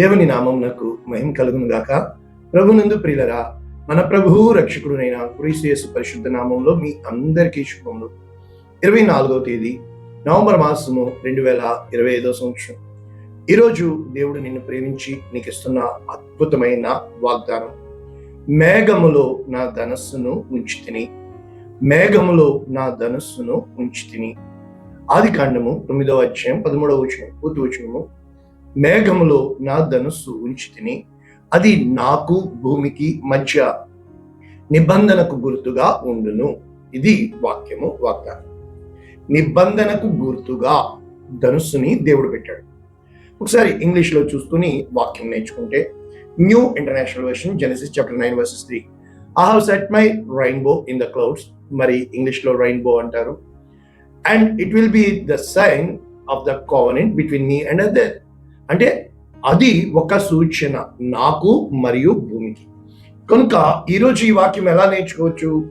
దేవుని నామం నాకు మహిమ కలుగును గాక. ప్రభునందు ప్రియులరా మన ప్రభువు రక్షకుడునైన క్రీస్తు పరిశుద్ధ నామంలో మీ అందరికీ శుభములు. ఇరవై నాలుగవ తేదీ నవంబర్ మాసము రెండు వేల ఇరవై ఐదో సంవత్సరం. ఈరోజు దేవుడు నిన్ను ప్రేమించి నీకు ఇస్తున్న అద్భుతమైన వాగ్దానం. మేఘములో నా ధనస్సును ఉంచి తిని మేఘములో నా ధనస్సును ఉంచి తిని. ఆది కాండము తొమ్మిదవ అధ్యాయం పదమూడవ వచనం పూర్తి వచనము. మేఘములో నా ధనుస్సు ఉంచి తిని అది నాకు భూమికి మధ్య నిబంధనకు గుర్తుగా ఉండును. ఇది వాక్యము వాగ్దానం. నిబంధనకు గుర్తుగా ధనుస్సుని దేవుడు పెట్టాడు. ఒకసారి ఇంగ్లీష్లో చూసుకుని వాక్యం నేర్చుకుంటే New International Version Genesis chapter nine verses three. I have set my rainbow in the clouds మరి ఇంగ్లీష్లో రెయిన్బో రైన్బో అంటారు and it will be the sign of the covenant between me and other అంటే అది ఒక సూచన నాకు మరియు భూమికి. కనుక ఈరోజు ఈ వాక్యం ఎలా నేర్చుకోవచ్చు?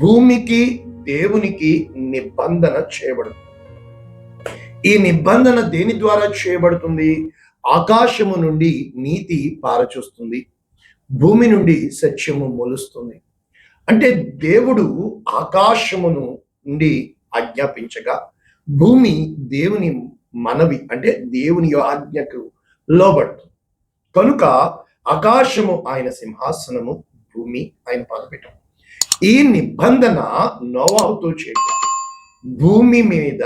భూమికి దేవునికి నిబంధన చేయబడుతుంది. ఈ నిబంధన దేని ద్వారా చేయబడుతుంది? ఆకాశము నుండి నీతి పారచూస్తుంది. భూమి నుండి సత్యము మొలుస్తుంది. అంటే దేవుడు ఆకాశమును నుండి ఆజ్ఞాపించగా భూమి దేవుని మనవి అంటే దేవుని ఆజ్ఞకు లోబడుతుంది కనుక ఆకాశము ఆయన సింహాసనము భూమి ఆయన పాదపీఠం. ఈ నిబంధన నోవాహుతో చేయడం భూమి మీద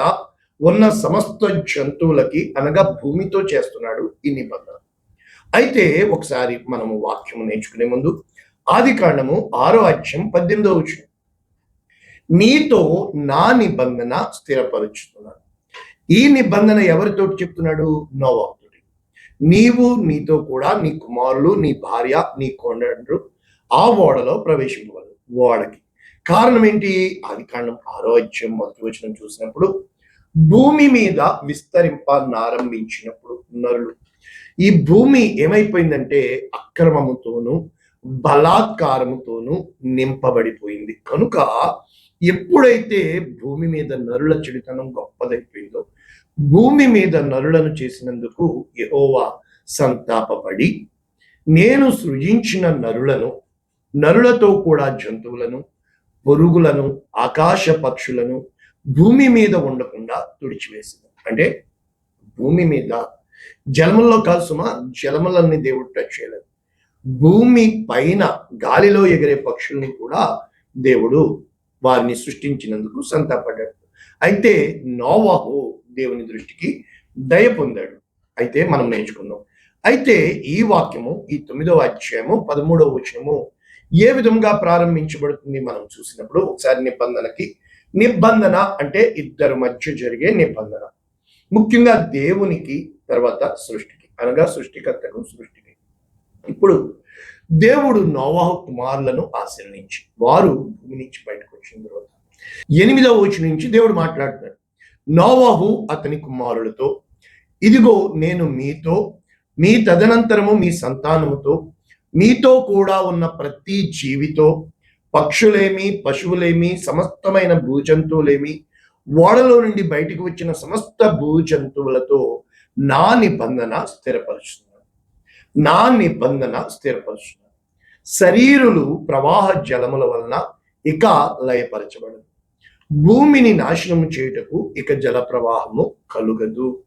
ఉన్న సమస్త జంతువులకి అనగా భూమితో చేస్తున్నాడు ఈ నిబంధన. అయితే ఒకసారి మనము వాక్యము నేర్చుకునే ముందు ఆది కాండము ఆరో అధ్యయం పద్దెనిమిదో వచ్చిన నీతో నా నిబంధన స్థిరపరుచుతున్నాను. ఈ నిబంధన ఎవరితో చెప్తున్నాడు? నోవాహుతోటి నీవు నీతో కూడా నీ కుమారులు నీ భార్య నీ కొండలు ఆ ఓడలో ప్రవేశించవాలి ఓడకి. కారణం ఏంటి ఆది కాండం ఆరో అధ్యాయం మొదటి వచనం చూసినప్పుడు భూమి మీద విస్తరింపారంభించినప్పుడు నరులు. ఈ భూమి ఏమైపోయిందంటే అక్రమముతోనూ బలాత్కారముతోనూ నింపబడిపోయింది. కనుక ఎప్పుడైతే భూమి మీద నరుల చెడుతనం గొప్పదైపోయిందో భూమి మీద నరులను చేసినందుకు యహోవా సంతాపపడి నేను సృజించిన నరులను నరులతో కూడా జంతువులను పొరుగులను ఆకాశ పక్షులను భూమి మీద ఉండకుండా తుడిచివేసింది. అంటే భూమి మీద జలముల్లో కాదు సుమా జలములన్నీ దేవుడు టచ్ చేయలేదు. భూమి పైన గాలిలో ఎగిరే పక్షుల్ని కూడా దేవుడు వారిని సృష్టించినందుకు సంతాపడ్డాడు అయితే నోవాహు దేవుని దృష్టికి దయ పొందాడు. అయితే మనం నేర్చుకుందాం. అయితే ఈ వాక్యము ఈ తొమ్మిదవ అధ్యాయము పదమూడవ వచనము ఏ విధంగా ప్రారంభించబడుతుంది మనం చూసినప్పుడు ఒకసారి నిబంధనకి. నిబంధన అంటే ఇద్దరు మధ్య జరిగే నిబంధన. ముఖ్యంగా దేవునికి తర్వాత సృష్టికి. అనగా సృష్టికర్తకు సృష్టికి. ఇప్పుడు దేవుడు నోవాహ కుమారులను ఆశీర్వదించి వారు భూమి నుంచి బయటకు వచ్చిన తర్వాత. ఎనిమిదవ వచ్చి నుంచి దేవుడు మాట్లాడుతున్నాడు. నోవాహు అతని కుమారులతో ఇదిగో నేను మీతో మీ తదనంతరము మీ సంతానముతో మీతో కూడా ఉన్న ప్రతి జీవితో పక్షులేమి పశువులేమి సమస్తమైన భూజంతువులేమి ఓడలో నుండి బయటకు వచ్చిన సమస్త భూజంతువులతో నా నిబంధన స్థిరపరుచున్నాను. నా నిబంధన స్థిరపరుచున్నాను. శరీరులు ప్రవాహ జలముల వలన ఇక లయపరచబడదు భూమిని నాశనం చేయుటకు ఇక జల ప్రవాహము కలుగదు.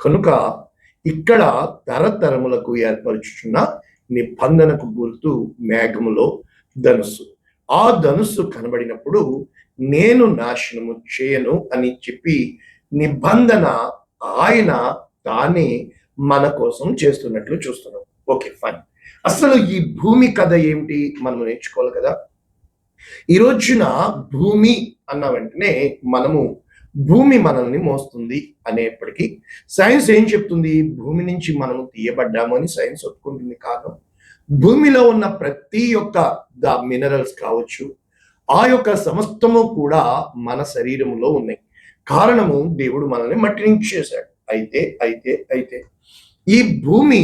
కనుక ఇక్కడ తరతరములకు ఏర్పరచుచున్న నిబంధనకు గుర్తు మేఘములో ధనుస్సు. ఆ ధనుస్సు కనబడినప్పుడు నేను నాశనము చేయను అని చెప్పి నిబంధన ఆయన తానే మన కోసం చేస్తున్నట్లు చూస్తున్నాం. Okay fine. అసలు ఈ భూమి కథ ఏమిటి? మనం నేర్చుకోవాలి కదా. ఈ రోజున భూమి అన్న వెంటనే మనము భూమి మనల్ని మోస్తుంది అనేప్పటికీ సైన్స్ ఏం చెప్తుంది? భూమి నుంచి మనము తీయబడ్డాము అని సైన్స్ ఒప్పుకుంటుంది కారణం భూమిలో ఉన్న ప్రతి ఒక్క ద మినరల్స్ కావచ్చు ఆ యొక్క సమస్తము కూడా మన శరీరంలో ఉన్నాయి. కారణము దేవుడు మనల్ని మట్టి నుంచి చేశాడు. అయితే అయితే అయితే ఈ భూమి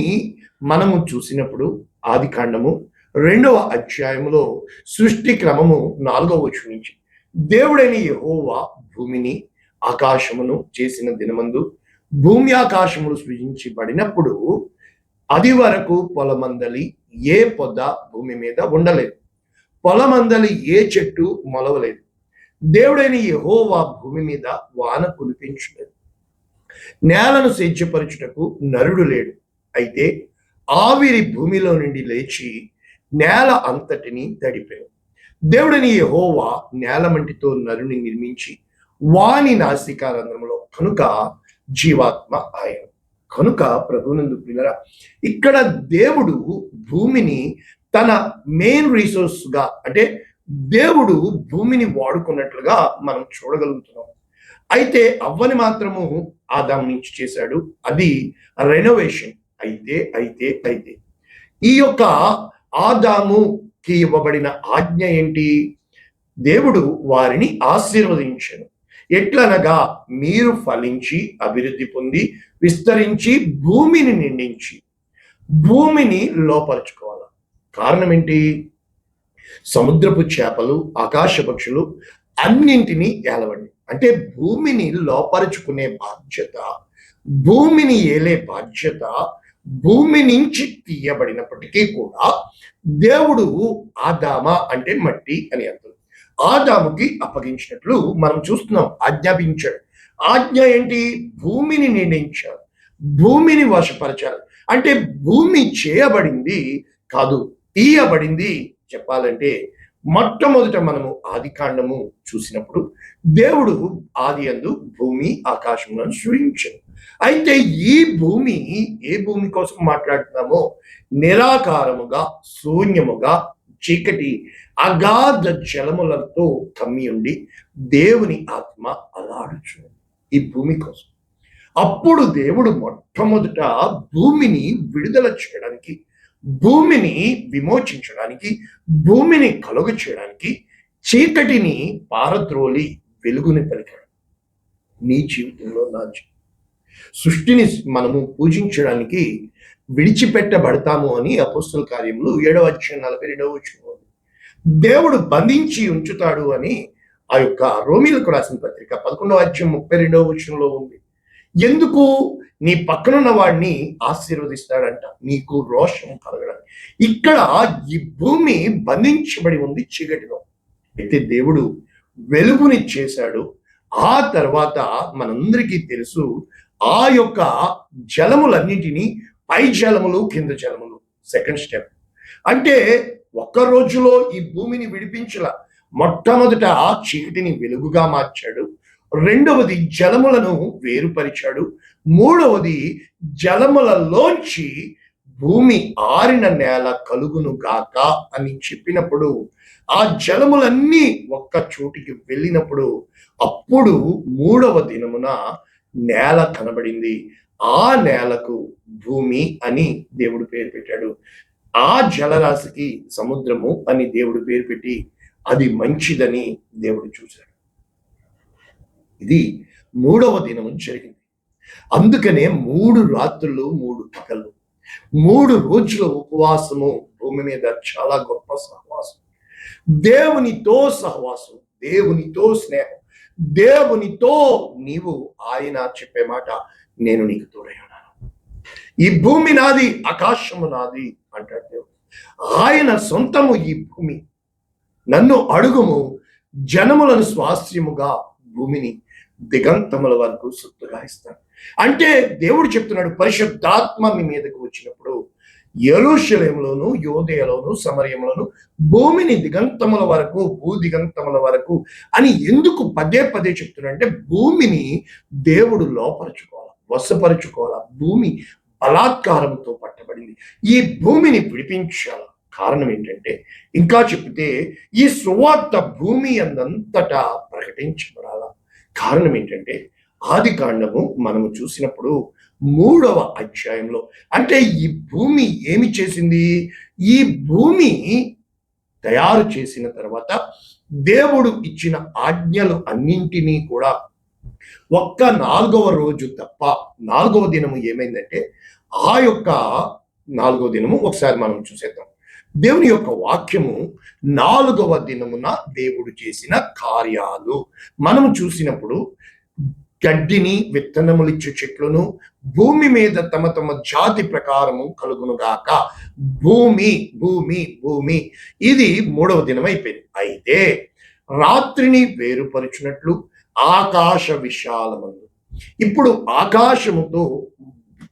మనము చూసినప్పుడు ఆది కాండము రెండవ అధ్యాయములో సృష్టి క్రమము నాలుగవ నుంచి దేవుడైన యహోవా భూమిని ఆకాశమును చేసిన దినమందు భూమి ఆకాశములు సృజించబడినప్పుడు అది వరకు పొలమందలి ఏ పొద భూమి మీద ఉండలేదు. పొలమందలి ఏ చెట్టు మొలవలేదు. దేవుడైన యహోవా భూమి మీద వాన కురిపించలేదు నేలను సేద్యపరచుటకు నరుడు లేడు. అయితే ఆవిరి భూమిలో నుండి లేచి నేల అంతటిని తడిపాడు. దేవుడని యహోవా నేలమంటితో నరుని నిర్మించి వాని నాసికారంధ్రములో కనుక జీవాత్మ ఆయన. కనుక ప్రభునందు పిల్లరా ఇక్కడ దేవుడు భూమిని తన మెయిన్ రిసోర్స్గా అంటే దేవుడు భూమిని వాడుకున్నట్లుగా మనం చూడగలుగుతున్నాం. అయితే అవ్వని మాత్రము ఆదాం నుంచి చేశాడు. అది రెనోవేషన్ అయితే అయితే అయితే. ఈ యొక్క ఆదాము కి ఇవ్వబడిన ఆజ్ఞ ఏంటి? దేవుడు వారిని ఆశీర్వదించను. ఎట్లనగా మీరు ఫలించి అభివృద్ధి పొంది విస్తరించి భూమిని నిండించి భూమిని లోపరుచుకోవాలి? కారణం ఏంటి? సముద్రపు చేపలు ఆకాశ పక్షులు అన్నింటినీ ఏలవండి. అంటే భూమిని లోపరుచుకునే బాధ్యత భూమిని ఏలే బాధ్యత భూమి నుంచి తీయబడినప్పటికీ కూడా దేవుడు ఆదామ అంటే మట్టి అని అర్థం. ఆదాముకి అప్పగించినట్లు మనం చూస్తున్నాం ఆజ్ఞాపించాడు. ఆజ్ఞ ఏంటి? భూమిని నిర్ణయించాడు. భూమిని వశపరచాలి అంటే భూమి చేయబడింది కాదు తీయబడింది చెప్పాలంటే మొట్టమొదట మనము ఆది కాండము చూసినప్పుడు దేవుడు ఆది అందు భూమి ఆకాశములను సృజించాడు. అయితే ఈ భూమి ఏ భూమి కోసం మాట్లాడుతున్నామో నిరాకారముగా శూన్యముగా చీకటి అగాధ జలములతో కమ్మి ఉండి దేవుని ఆత్మ అలాడుచు. ఈ భూమి కోసం. అప్పుడు దేవుడు మొట్టమొదట భూమిని విడుదల చేయడానికి భూమిని విమోచించడానికి భూమిని కలుగ చేయడానికి చీకటిని పారద్రోలి వెలుగుని పలికాడు. నీ జీవితంలో నా జీవితం సృష్టిని మనము పూజించడానికి విడిచిపెట్టబడతాము అని అపోస్తుల కార్యములు ఏడవ అధ్యాయం నలభై రెండవ వచ్చిన దేవుడు బంధించి ఉంచుతాడు అని ఆ యొక్క రోమిలకు రాసిన పత్రిక పదకొండవ అధ్యాయం ముప్పై రెండవ వచనంలో ఉంది. ఎందుకు? నీ పక్కనున్న వాడిని ఆశీర్వదిస్తాడంట. నీకు రోషం కలగడానికి. ఇక్కడ ఈ భూమి బంధించబడి ఉంది చీకటిలో. అయితే దేవుడు వెలుగుని చేశాడు. ఆ తర్వాత మనందరికీ తెలుసు ఆ యొక్క జలములన్నింటినీ పై జలములు కింద జలములు. సెకండ్ స్టెప్ అంటే ఒక్క రోజులో ఈ భూమిని విడిపించల మొట్టమొదట ఆ చీకటిని వెలుగుగా మార్చాడు. రెండవది జలములను వేరుపరిచాడు. మూడవది జలములలోంచి భూమి ఆరిన నేల కలుగును గాక అని చెప్పినప్పుడు ఆ జలములన్నీ ఒక్క చోటికి వెళ్ళినప్పుడు అప్పుడు మూడవ దినమున నేల కనబడింది. ఆ నేలకు భూమి అని దేవుడు పేరు పెట్టాడు. ఆ జలరాశికి సముద్రము అని దేవుడు పేరు పెట్టి అది మంచిదని దేవుడు చూశాడు. ఇది మూడవ దినము జరిగింది. అందుకనే మూడు రాత్రులు మూడు పగలు మూడు రోజుల ఉపవాసము భూమి మీద చాలా గొప్ప సహవాసం. దేవునితో సహవాసం దేవునితో స్నేహం. దేవునితో నీవు ఆయన చెప్పే మాట నేను నీకు తోడయ్యాను ఈ భూమి నాది ఆకాశము నాది అంటాడు దేవుడు. ఆయన సొంతము ఈ భూమి. నన్ను అడుగుము జనములను స్వాస్థ్యముగా భూమిని దిగంతముల వరకు సొత్తుగా ఇస్తాను. అంటే దేవుడు చెప్తున్నాడు పరిశుద్ధాత్మ మీ మీదకు వచ్చినప్పుడు ఎరుషలేములోను యోదయలోను సమరయంలోను భూమిని దిగంతముల వరకు భూ దిగంతముల వరకు అని ఎందుకు పదే పదే చెప్తున్నాడంటే భూమిని దేవుడు లోపరచుకోవాలి వశపరుచుకోవాలి. భూమి బలాత్కారంతో పట్టబడింది. ఈ భూమిని విడిపించాలి కారణం ఏంటంటే ఇంకా చెప్తే ఈ సువార్త భూమి అందంతటా ప్రకటించబడాల. కారణం ఏంటంటే ఆది కాండము మనము చూసినప్పుడు మూడవ అధ్యాయంలో. అంటే ఈ భూమి ఏమి చేసింది? ఈ భూమి తయారు చేసిన తర్వాత దేవుడు ఇచ్చిన ఆజ్ఞలు అన్నింటినీ కూడా ఒక్క నాలుగవ రోజు తప్ప నాలుగవ దినము ఏమైందంటే ఆ యొక్క నాలుగవ దినము ఒకసారి మనం చూసేద్దాం. దేవుని యొక్క వాక్యము నాలుగవ దినమున దేవుడు చేసిన కార్యాలు. మనము చూసినప్పుడు గడ్డిని విత్తనములిచ్చు చెట్లను భూమి మీద తమ తమ జాతి ప్రకారము కలుగునుగాక. భూమి భూమి భూమి. ఇది మూడవ దినం అయిపోయింది అయితే రాత్రిని వేరుపరుచునట్లు ఆకాశ విశాలమందు. ఇప్పుడు ఆకాశముతో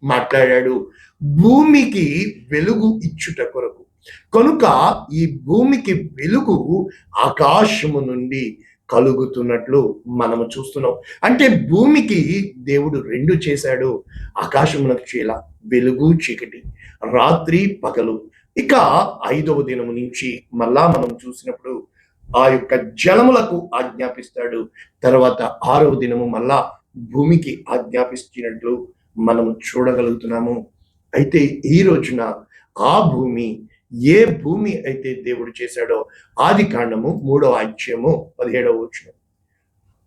మాట్లాడాడు. భూమికి వెలుగు ఇచ్చుట కొరకు. కనుక ఈ భూమికి వెలుగు ఆకాశము నుండి కలుగుతున్నట్లు మనము చూస్తున్నాం. అంటే భూమికి దేవుడు రెండు చేశాడు. ఆకాశమునకు చీల వెలుగు చీకటి రాత్రి పగలు. ఇక ఐదవ దినం నుంచి మళ్ళా మనం చూసినప్పుడు ఆ యొక్క జలములకు ఆజ్ఞాపిస్తాడు. తర్వాత ఆరవ దినము మళ్ళా భూమికి ఆజ్ఞాపిస్తున్నట్లు మనము చూడగలుగుతున్నాము. అయితే ఈ రోజున ఆ భూమి ఏ భూమి అయితే దేవుడు చేశాడో ఆది కాండము మూడవ అధ్యయము పదిహేడవ వచనం.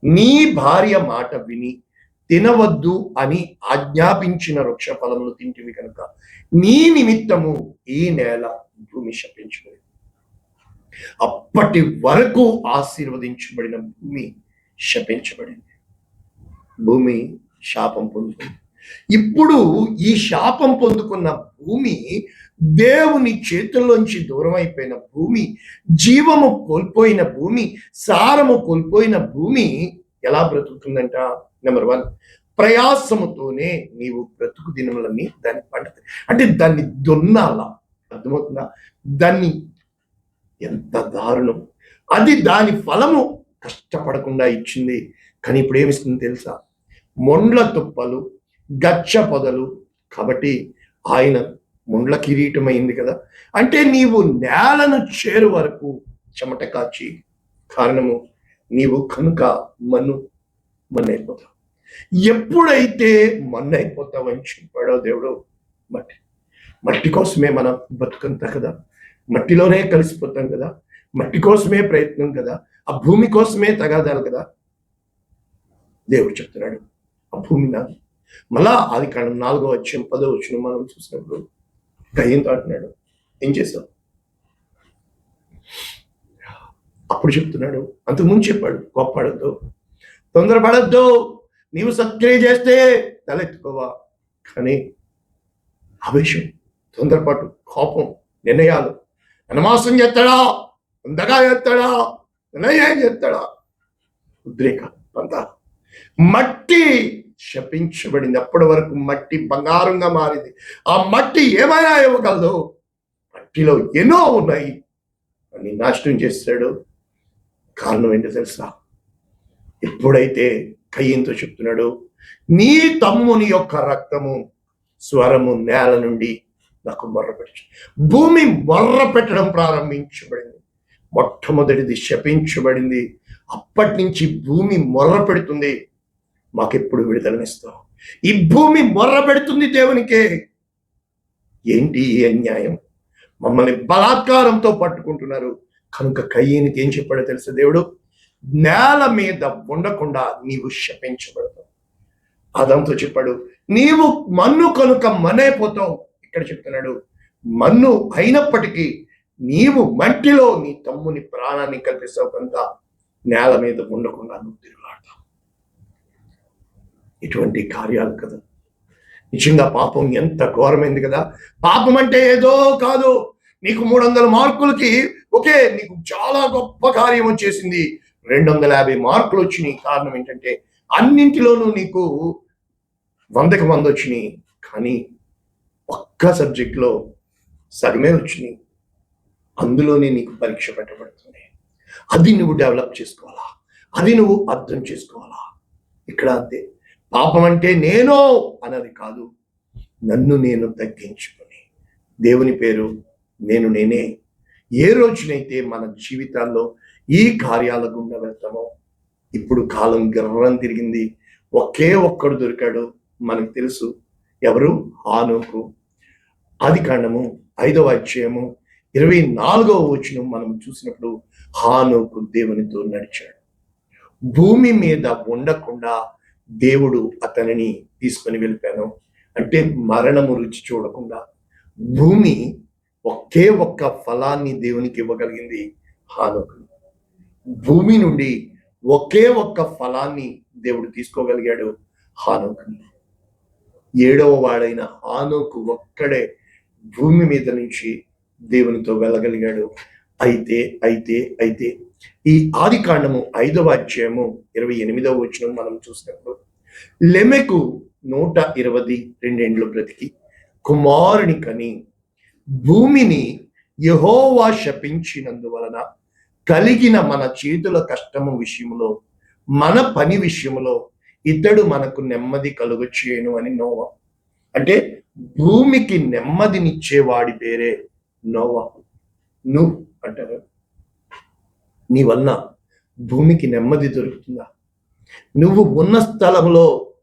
నీ భార్య మాట విని తినవద్దు అని ఆజ్ఞాపించిన వృక్ష ఫలములు తింటివి కనుక నీ నిమిత్తము ఈ నేల భూమి శపించబడింది. అప్పటి వరకు ఆశీర్వదించబడిన భూమి శపించబడింది. భూమి శాపం పొందుకుంది. ఇప్పుడు ఈ శాపం పొందుకున్న భూమి దేవుని చేతుల్లోంచి దూరం అయిపోయిన భూమి జీవము కోల్పోయిన భూమి సారము కోల్పోయిన భూమి ఎలా బ్రతుకుతుందంట? నెంబర్ వన్ ప్రయాసముతోనే నీవు బ్రతుకు దినములన్నీ దాన్ని పండుతుంది అంటే దాన్ని దున్నాలా? అర్థమవుతుందా? దాన్ని ఎంత దారుణం. అది దాని ఫలము కష్టపడకుండా ఇచ్చింది. కానీ ఇప్పుడు ఏమిస్తుంది తెలుసా? మొండ్ల తుప్పలు గచ్చ పొదలు. కాబట్టి ఆయన ముండ్ల కిరీటం అయింది కదా. అంటే నీవు నేలను చేరు వరకు చెమట కాచి కారణము నీవు కనుక మన్ను మన్నైపోతావు. ఎప్పుడైతే మన్ను అయిపోతావని చెప్పాడో దేవుడు మట్టి మట్టి కోసమే మనం బతుకంతా కదా. మట్టిలోనే కలిసిపోతాం కదా. మట్టి కోసమే ప్రయత్నం కదా. ఆ భూమి కోసమే తగాదాలు కదా. దేవుడు చెప్తున్నాడు ఆ భూమి నాది. మళ్ళా ఆది కాలం నాలుగో వచ్చం పదో వచ్చిన మనం చూసినప్పుడు గయ్యంతో అంటున్నాడు. ఏం చేస్తావు? అప్పుడు చెప్తున్నాడు. అంతకుముందు చెప్పాడు. కోప్పడద్దు. తొందరపడద్దు. నీవు సత్క్రియ చేస్తే తలెత్తుకోవా? కానీ ఆవేశం తొందరపాటు కోపం నిర్ణయాలు. అనమాసం చేస్తాడా? అందగా చేస్తాడా? నిర్ణయం చేస్తాడా? ఉద్రేక అంతా మట్టి శపించబడింది అప్పటి వరకు మట్టి బంగారంగా మారింది. ఆ మట్టి ఏమైనా ఇవ్వగలదు? మట్టిలో ఎన్నో ఉన్నాయి. అని నాశనం చేస్తాడు. కారణం ఏంటో తెలుసా? ఎప్పుడైతే కయ్యంతో చెప్తున్నాడు నీ తమ్ముని యొక్క రక్తము స్వరము నేల నుండి నాకు మొర్రపెట్టు. భూమి మొర్ర పెట్టడం ప్రారంభించబడింది. మొట్టమొదటిది శపించబడింది. అప్పటి నుంచి భూమి మొర్ర పెడుతుంది మాకెప్పుడు విడుదలనిస్తావు? ఈ భూమి మొర్ర పెడుతుంది దేవునికే. ఏంటి ఈ అన్యాయం? మమ్మల్ని బలాత్కారంతో పట్టుకుంటున్నారు. కనుక కయ్యనికి ఏం చెప్పాడో తెలుసు దేవుడు? నేల మీద ఉండకుండా నీవు శపించబడతావు. అదంతో చెప్పాడు. నీవు మన్ను కనుక మనైపోతావు ఇక్కడ చెప్తున్నాడు మన్ను అయినప్పటికీ నీవు మట్టిలో నీ తమ్ముని ప్రాణాన్ని కల్పిస్తావు కనుక నేల మీద ఉండకుండా నువ్వు తిరుగు. ఇటువంటి కార్యాలు కదా. నిజంగా పాపం ఎంత ఘోరమైంది కదా. పాపం అంటే ఏదో కాదు. నీకు మూడు వందల మార్కులకి ఓకే నీకు చాలా గొప్ప కార్యం వచ్చేసింది. రెండు వందల యాభై మార్కులు వచ్చినాయి. కారణం ఏంటంటే అన్నింటిలోనూ నీకు వందకి వంద వచ్చినాయి. కానీ ఒక్క సబ్జెక్ట్లో సగమే వచ్చినాయి. అందులోనే నీకు పరీక్ష పెట్టబడుతుంది. అది నువ్వు డెవలప్ చేసుకోవాలా? అది నువ్వు అర్థం చేసుకోవాలా? ఇక్కడ అంతే. పాపం అంటే నేను అన్నది కాదు. నన్ను నేను తగ్గించుకొని. దేవుని పేరు నేను నేనే. ఏ రోజునైతే మన జీవితాల్లో ఈ కార్యాల గుండా వెళ్తామో ఇప్పుడు కాలం గర్రం తిరిగింది. ఒకే ఒక్కడు దొరికాడు. మనకు తెలుసు ఎవరు? హానుకు. ఆది కాండము ఐదవ అధ్యాయము ఇరవై నాలుగవ వచనం మనం చూసినప్పుడు హానుకు దేవునితో నడిచాడు. భూమి మీద ఉండకుండా దేవుడు అతనిని తీసుకొని వెళ్ళిపోయాను. అంటే మరణము రుచి చూడకుండా భూమి ఒకే ఒక్క ఫలాన్ని దేవునికి ఇవ్వగలిగింది హానుకు. భూమి నుండి ఒకే ఒక్క ఫలాన్ని దేవుడు తీసుకోగలిగాడు హానుకు. ఏడవ వాడైన హానోకు ఒక్కడే భూమి మీద నుంచి దేవునితో వెళ్ళగలిగాడు. అయితే అయితే అయితే ఈ ఆది కాండము ఐదవ అధ్యాయము ఇరవై ఎనిమిదవ వచ్చిన మనం చూసినప్పుడు లెమెకు నూట ఇరవై రెండేండ్లు బ్రతికి కుమారుని కని భూమిని యహోవా శపించినందువలన కలిగిన మన చేతుల కష్టము విషయంలో మన పని విషయంలో ఇతడు మనకు నెమ్మది కలుగు చేయను అని నోవా. అంటే భూమికి నెమ్మదినిచ్చేవాడి పేరే నోవా. నువ్వు అంటారు. నీ వలన భూమికి నెమ్మది దొరుకుతుందా? నువ్వు ఉన్న స్థలంలో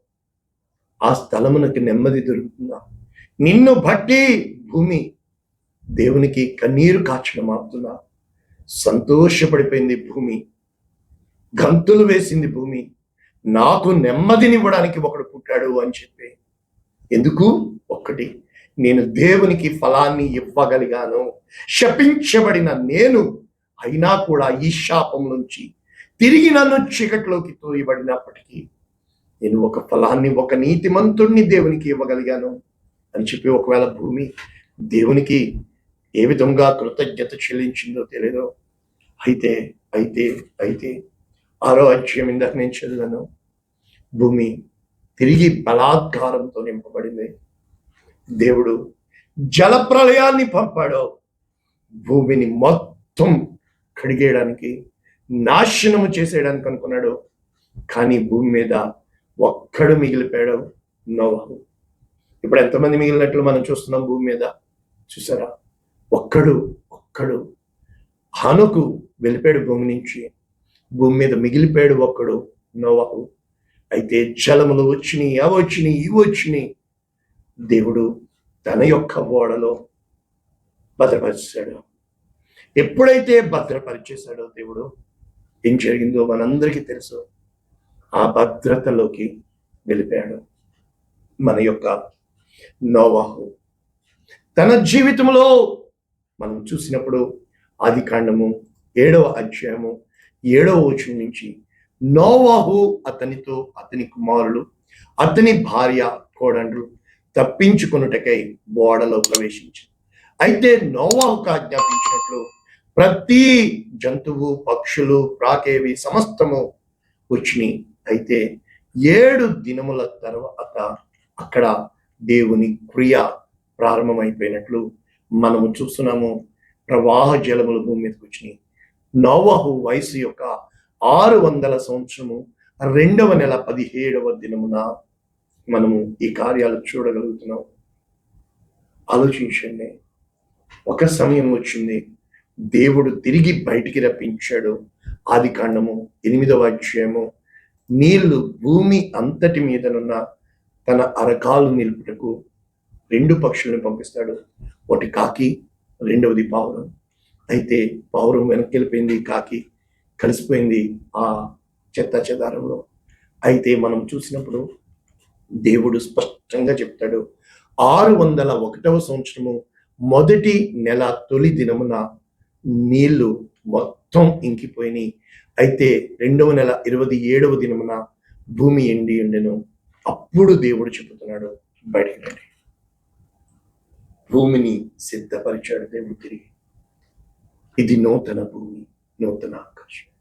ఆ స్థలమునకి నెమ్మది దొరుకుతుందా? నిన్ను బట్టి భూమి దేవునికి కన్నీరు కాచడం అవుతుందా సంతోషపడిపోయింది భూమి. గంతులు వేసింది భూమి. నాకు నెమ్మదినివ్వడానికి ఒకడు పుట్టాడు అని చెప్పి. ఎందుకు? ఒక్కటి నేను దేవునికి ఫలాన్ని ఇవ్వగలిగాను. శపించబడిన నేను అయినా కూడా ఈ శాపం నుంచి తిరిగి నన్ను చీకట్లోకి తోయబడినప్పటికీ నేను ఒక ఫలాన్ని ఒక నీతిమంతుణ్ణి దేవునికి ఇవ్వగలిగాను అని చెప్పి ఒకవేళ భూమి దేవునికి ఏ విధంగా కృతజ్ఞత చెల్లించిందో తెలియదు అయితే అయితే అయితే ఆరో అధ్యయం ఇందాక నేను చదివాను భూమి తిరిగి బలాత్కారంతో నింపబడింది. దేవుడు జలప్రలయాన్ని పంపాడు. భూమిని మొత్తం కడిగేయడానికి నాశనము చేసేయడానికి అనుకున్నాడు. కానీ భూమి మీద ఒక్కడు మిగిలిపోయాడు నోవాహు. ఇప్పుడు ఎంతమంది మిగిలినట్లు మనం చూస్తున్నాం భూమి మీద? చూసారా? ఒక్కడు ఒక్కడు. హానుకు వెళ్ళిపోయాడు భూమి నుంచి. భూమి మీద మిగిలిపోయాడు ఒక్కడు నోవాహు. అయితే జలములు వచ్చినాయి అవి వచ్చినాయి ఇవి వచ్చినాయి. దేవుడు తన యొక్క ఓడలో భద్రపరిచాడు. ఎప్పుడైతే భద్రపరిచేశాడో దేవుడు ఏం జరిగిందో మనందరికీ తెలుసు. ఆ భద్రతలోకి వెళ్ళిపోయాడు. మన యొక్క నోవాహు తన జీవితంలో మనం చూసినప్పుడు ఆది కాండము ఏడవ అధ్యాయము ఏడవ వచనం నుంచి నోవాహు అతనితో అతని కుమారులు అతని భార్య కోడండ్రు తప్పించుకొనుటకై ఓడలో ప్రవేశించి అయితే నోవాహుకు ఆజ్ఞాపించినట్లు ప్రతి జంతువు పక్షులు ప్రాకేవి సమస్తము వచ్చినాయి అయితే ఏడు దినముల తర్వాత అక్కడ దేవుని క్రియ ప్రారంభమైపోయినట్లు మనము చూస్తున్నాము. ప్రవాహ జలములు భూమి మీదకి వచ్చినాయి నోవహు వయసు యొక్క ఆరు వందల సంవత్సరము రెండవ నెల పదిహేడవ దినమున మనము ఈ కార్యాలు చూడగలుగుతున్నాం. ఆలోచించండి. ఒక సమయం వచ్చింది. దేవుడు తిరిగి బయటికి రప్పించాడు. ఆది కాండము ఎనిమిదవ అధ్యాయము. నీళ్ళు భూమి అంతటి మీదనున్న తన అరకాలు నిలుపుటకు రెండు పక్షులను పంపిస్తాడు. ఒకటి కాకి రెండవది పావురం. అయితే పావురం వెనక్కి వెళ్ళిపోయింది కాకి కలిసిపోయింది ఆ చెత్త చెదారంలో. అయితే మనం చూసినప్పుడు దేవుడు స్పష్టంగా చెప్తాడు. ఆరు వందల ఒకటవ సంవత్సరము మొదటి నెల తొలి దినమున నీళ్ళు మొత్తం ఇంకిపోయినాయి. అయితే రెండవ నెల ఇరవై ఏడవ దినమున భూమి ఎండి ఉండెను అప్పుడు దేవుడు చెబుతున్నాడు బయటికి రండి. భూమిని సిద్ధపరిచాడు దేవుడు తిరిగి. ఇది నూతన భూమి నూతన ఆకాశం.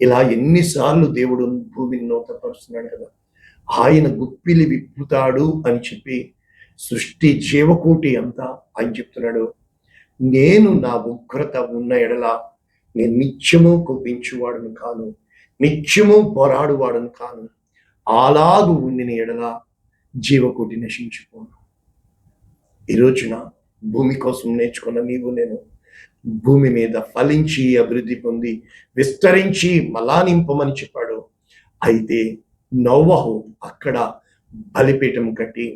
ఇలా ఎన్నిసార్లు దేవుడు భూమిని నూతనపరుస్తున్నాడు కదా. ఆయన గుప్పిలి విప్పుతాడు అని చెప్పి సృష్టి జీవకోటి అంతా ఆయన చెప్తున్నాడు. నేను నా ఉగ్రత ఉన్న ఎడల నేను నిత్యము కోపించువాడును కాను నిత్యము పోరాడువాడును కాను. అలాగు ఉండిన ఎడల జీవకోటి నశించిపోను. ఈ రోజున భూమి కోసం నేర్చుకున్న నీవు నేను భూమి మీద ఫలించి అభివృద్ధి పొంది విస్తరించి మలా నింపమని చెప్పాడు. అయితే నోవహు అక్కడ బలిపీఠం కట్టి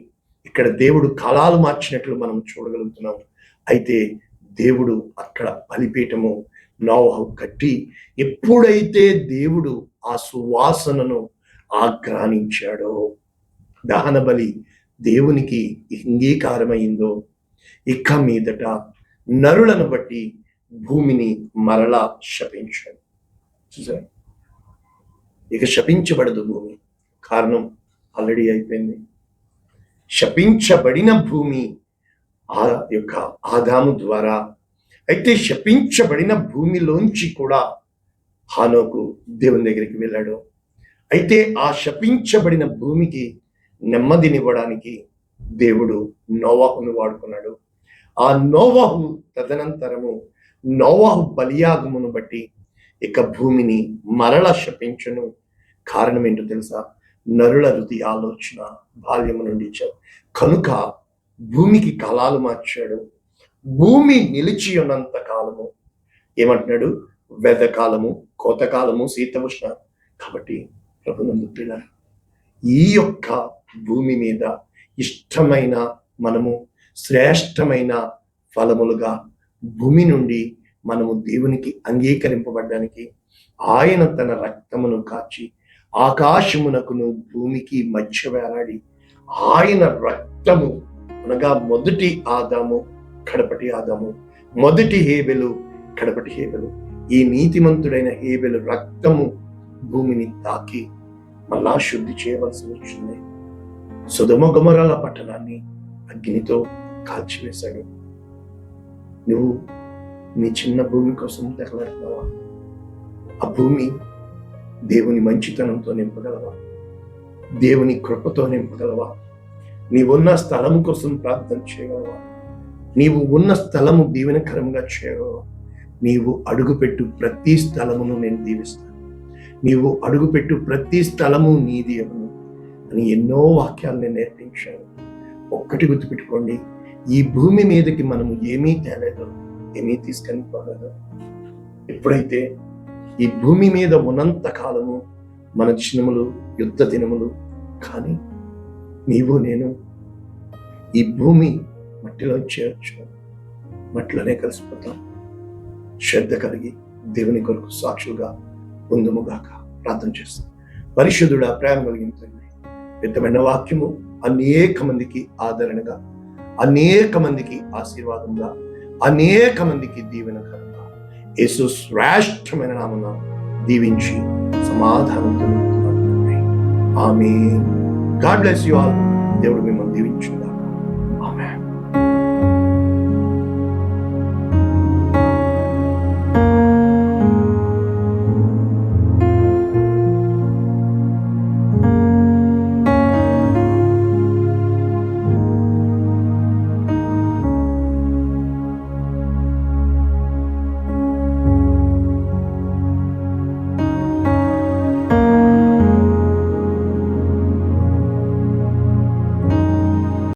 ఇక్కడ దేవుడు కాలాలు మార్చినట్లు మనం చూడగలుగుతున్నాం. అయితే దేవుడు అక్కడ బలిపీఠము నోవహు కట్టి ఎప్పుడైతే దేవుడు ఆ సువాసనను ఆగ్రానించాడో దహన బలి దేవునికి అంగీకారమైందో ఇక మీదట నరులను బట్టి భూమిని మరలా శపించాడు. చూసారు? ఇక శపించబడదు భూమి. కారణం ఆల్రెడీ అయిపోయింది. శపించబడిన భూమి ఆ యొక్క ఆదాము ద్వారా అయితే శపించబడిన భూమిలోంచి కూడా హానోకు దేవుని దగ్గరికి వెళ్ళాడు. అయితే ఆ శపించబడిన భూమికి నెమ్మదినివ్వడానికి దేవుడు నోవాహును వాడుకున్నాడు. ఆ నోవాహు తదనంతరము నోవాహు బలియాగమును బట్టి ఇక భూమిని మరల శపించను. కారణం ఏంటో తెలుసా? నరుల హృదయ ఆలోచన బాల్యము నుండి కనుక భూమికి కాలాలు మార్చాడు. భూమి నిలిచి ఉన్నంత కాలము. ఏమంటున్నాడు? వెదకాలము కోతకాలము శీతవుష్ణ కాబట్టి ప్రభునందు ఈ యొక్క భూమి మీద ఇష్టమైన మనము శ్రేష్టమైన ఫలములుగా భూమి నుండి మనము దేవునికి అంగీకరింపబడ్డానికి ఆయన తన రక్తమును కాచి ఆకాశమునకును భూమికి మధ్య వేలాడి ఆయన రక్తము అనగా మొదటి ఆదాము కడపటి ఆదాము. మొదటి హేబెలు కడపటి హేబెలు. ఈ నీతిమంతుడైన హేబెలు రక్తము భూమిని తాకి మళ్ళా శుద్ధి చేయవలసి వచ్చింది. సుధమ గుమరాల పట్టణాన్ని అగ్నితో కాల్చివేశాడు. నువ్వు నీ చిన్న భూమి కోసం తెగలాడుతున్నావా ఆ భూమి దేవుని మంచితనంతో నింపగలవా? దేవుని కృపతో నింపగలవా? నీవున్న స్థలము కోసం ప్రార్థన చేయగలవా? నీవు ఉన్న స్థలము దీవెనకరంగా చేయగలవా? నీవు అడుగుపెట్టు ప్రతి స్థలమును నేను దీవిస్తాను. నీవు అడుగుపెట్టు ప్రతి స్థలము నీది అవును అని ఎన్నో వాక్యాలు నేను నేర్పించాను. ఒక్కటి గుర్తుపెట్టుకోండి ఈ భూమి మీదకి మనము ఏమీ తేలేదు ఏమీ తీసుకొని పోలేదు. ఎప్పుడైతే ఈ భూమి మీద ఉన్నంత కాలము మన చినుములు యుద్ధ దినములు కానీ నీవు నేను ఈ భూమి మట్టిలో చేర్చు. మట్టిలోనే కలిసిపోతాం. శ్రద్ధ కలిగి దేవుని కొరకు సాక్షులుగా ముందుముగాక ప్రార్థన చేస్తాం. పరిశుద్ధుడా ప్రేమ కలిగిన తండ్రి విత్తమైన వాక్యము అనేక మందికి ఆదరణగా అనేక మందికి ఆశీర్వాదంగా అనేక మందికి దీవెనకరంగా. యేసు శ్రేష్టమైన నామన దీవించి సమాధానంతో ఆమె గాడ్ బ్లెస్ యు ఆల్ దేవుడు మిమ్మల్ని దీవించు.